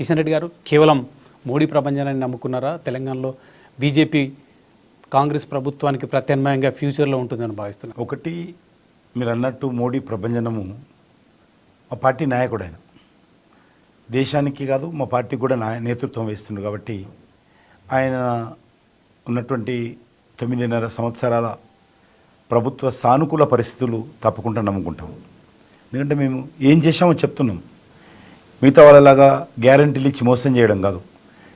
కిషన్ రెడ్డి గారు కేవలం మోడీ ప్రపంచాన్ని నమ్ముకున్నారా? తెలంగాణలో బీజేపీ కాంగ్రెస్ ప్రభుత్వానికి ప్రత్యామ్నాయంగా ఫ్యూచర్లో ఉంటుందని భావిస్తున్నారు. ఒకటి మీరు అన్నట్టు మోడీ ప్రభంజనము మా పార్టీ నాయకుడు ఆయన దేశానికి కాదు మా పార్టీకి కూడా నాయ నేతృత్వం వేస్తుండు కాబట్టి ఆయన ఉన్నటువంటి తొమ్మిదిన్నర సంవత్సరాల ప్రభుత్వ సానుకూల పరిస్థితులు తప్పకుండా నమ్ముకుంటాం ఎందుకంటే మేము ఏం చేశామో చెప్తున్నాం. మిగతా వాళ్ళలాగా గ్యారంటీలు ఇచ్చి మోసం చేయడం కాదు.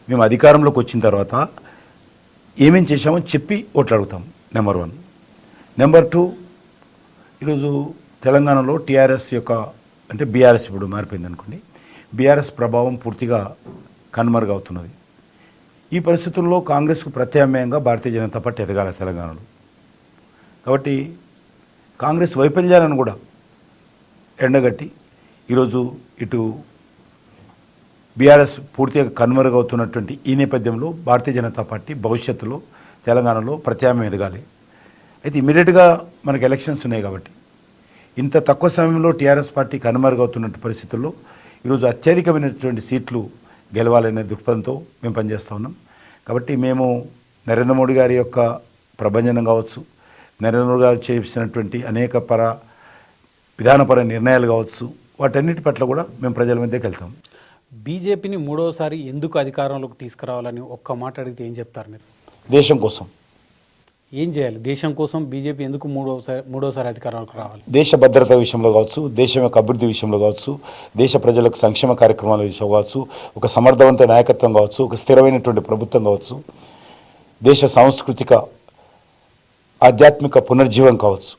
మేము అధికారంలోకి వచ్చిన తర్వాత ఏమేం చేశామో చెప్పి ఓట్లు అడుగుతాం నెంబర్ వన్. నెంబర్ టూ ఈరోజు తెలంగాణలో టీఆర్ఎస్ యొక్క అంటే బీఆర్ఎస్ ఇప్పుడు మారిపోయింది అనుకోండి. బీఆర్ఎస్ ప్రభావం పూర్తిగా కనుమరుగవుతున్నది. ఈ పరిస్థితుల్లో కాంగ్రెస్కు ప్రత్యామ్నాయంగా భారతీయ జనతా పార్టీ ఎదగాల తెలంగాణలో. కాబట్టి కాంగ్రెస్ వైఫల్యాలను కూడా ఎండగట్టి ఈరోజు ఇటు బీఆర్ఎస్ పూర్తిగా కనుమరుగవుతున్నటువంటి ఈ నేపథ్యంలో భారతీయ జనతా పార్టీ భవిష్యత్తులో తెలంగాణలో ప్రత్యామ్నాయం ఎదగాలి. అయితే ఇమీడియట్గా మనకు ఎలక్షన్స్ ఉన్నాయి కాబట్టి ఇంత తక్కువ సమయంలో టీఆర్ఎస్ పార్టీ కనుమరుగవుతున్న పరిస్థితుల్లో ఈరోజు అత్యధికమైనటువంటి సీట్లు గెలవాలనే దృక్పథంతో మేము పనిచేస్తూ ఉన్నాం. కాబట్టి మేము నరేంద్ర మోడీ గారి యొక్క ప్రభంజనం కావచ్చు నరేంద్ర మోడీ గారు చేసినటువంటి అనేక పర విధానపర నిర్ణయాలు కావచ్చు వాటన్నిటి పట్ల కూడా మేము ప్రజల మధ్యకి వెళ్తాం. బీజేపీని మూడోసారి ఎందుకు అధికారంలోకి తీసుకురావాలని ఒక్క మాట అడిగితే ఏం చెప్తారు మీరు? దేశం కోసం. ఏం చేయాలి? దేశం కోసం బీజేపీ ఎందుకు మూడోసారి మూడోసారి అధికారంలోకి రావాలి? దేశ భద్రత విషయంలో కావచ్చు దేశం యొక్క అభివృద్ధి విషయంలో కావచ్చు దేశ ప్రజలకు సంక్షేమ కార్యక్రమాల విషయం కావచ్చు ఒక సమర్థవంత నాయకత్వం కావచ్చు ఒక స్థిరమైనటువంటి ప్రభుత్వం కావచ్చు దేశ సాంస్కృతిక ఆధ్యాత్మిక పునర్జీవం కావచ్చు.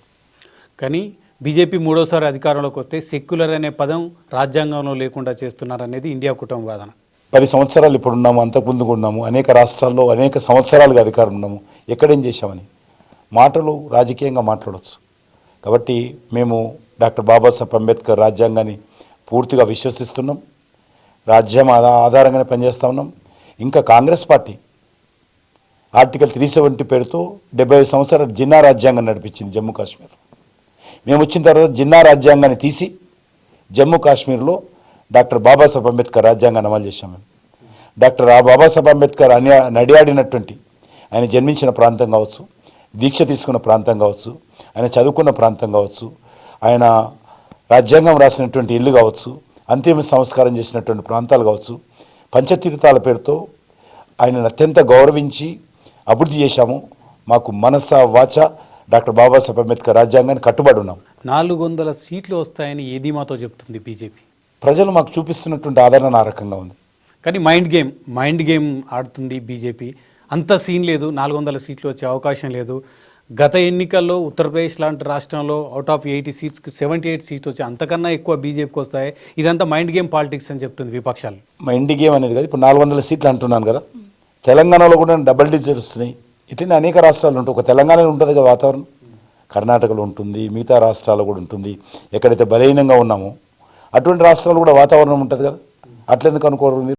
కానీ బీజేపీ మూడోసారి అధికారంలోకి వస్తే సెక్యులర్ అనే పదం రాజ్యాంగంలో లేకుండా చేస్తున్నారనేది ఇండియా కుటుంబ వాదన పది సంవత్సరాలు ఇప్పుడు ఉన్నాము అంతకుముందుకు ఉన్నాము అనేక రాష్ట్రాల్లో అనేక సంవత్సరాలుగా అధికారం ఉన్నాము. ఎక్కడేం చేశామని? మాటలు రాజకీయంగా మాట్లాడవచ్చు కాబట్టి మేము డాక్టర్ బాబాసాహెబ్ అంబేద్కర్ రాజ్యాంగాన్ని పూర్తిగా విశ్వసిస్తున్నాం. రాజ్యం ఆధా ఆధారంగానే పనిచేస్తూ ఉన్నాం. ఇంకా Congress party article three seventy పేరుతో డెబ్బై సంవత్సరాలు జిన్నా రాజ్యాంగం నడిపించింది జమ్మూ కాశ్మీర్ మేము వచ్చిన తర్వాత జిన్నా రాజ్యాంగాన్ని తీసి జమ్మూ కాశ్మీర్లో డాక్టర్ బాబాసాహెబ్ అంబేద్కర్ రాజ్యాంగాన్ని అమలు చేశాం మేము. డాక్టర్ ఆ బాబాసాహెబ్ అంబేద్కర్ అని నడియాడినటువంటి ఆయన జన్మించిన ప్రాంతం కావచ్చు దీక్ష తీసుకున్న ప్రాంతం కావచ్చు ఆయన చదువుకున్న ప్రాంతం కావచ్చు ఆయన రాజ్యాంగం రాసినటువంటి ఇల్లు కావచ్చు అంతిమ సంస్కారం చేసినటువంటి ప్రాంతాలు కావచ్చు పంచతీర్థాల పేరుతో ఆయనను అత్యంత గౌరవించి అభివృద్ధి చేశాము. మాకు మనస వాచ డాక్టర్ బాబాసాహెబ్ అంబేద్కర్ రాజ్యాంగాన్ని కట్టుబడి ఉన్నాం. నాలుగు వందల సీట్లు వస్తాయని ఏ ధీమాతో చెప్తుంది బీజేపీ? ప్రజలు మాకు చూపిస్తున్నటువంటి ఆదరణ ఆ రకంగా ఉంది. కానీ మైండ్ గేమ్ మైండ్ గేమ్ ఆడుతుంది బీజేపీ. అంత సీన్ లేదు నాలుగు వందల సీట్లు వచ్చే అవకాశం లేదు. గత ఎన్నికల్లో ఉత్తరప్రదేశ్ లాంటి రాష్ట్రంలో అవుట్ ఆఫ్ ఎయిటీ సీట్స్కి సెవెంటీ ఎయిట్ సీట్స్ వచ్చి అంతకన్నా ఎక్కువ బీజేపీకి వస్తాయి. ఇదంతా మైండ్ గేమ్ పాలిటిక్స్ అని చెప్తుంది విపక్షాలు. మా ఇండి గేమ్ అనేది కదా ఇప్పుడు నాలుగు వందల సీట్లు అంటున్నాను కదా. తెలంగాణలో కూడా డబల్ డిజిట్ వస్తున్నాయి. ఇట్లనే అనేక రాష్ట్రాలు ఉంటాయి ఒక తెలంగాణలో ఉంటుంది కదా వాతావరణం. కర్ణాటకలో ఉంటుంది మిగతా రాష్ట్రాలు కూడా ఉంటుంది. ఎక్కడైతే బలహీనంగా ఉన్నామో అటువంటి రాష్ట్రాలు కూడా వాతావరణం ఉంటుంది కదా. అట్లెందుకు అనుకోరు మీరు?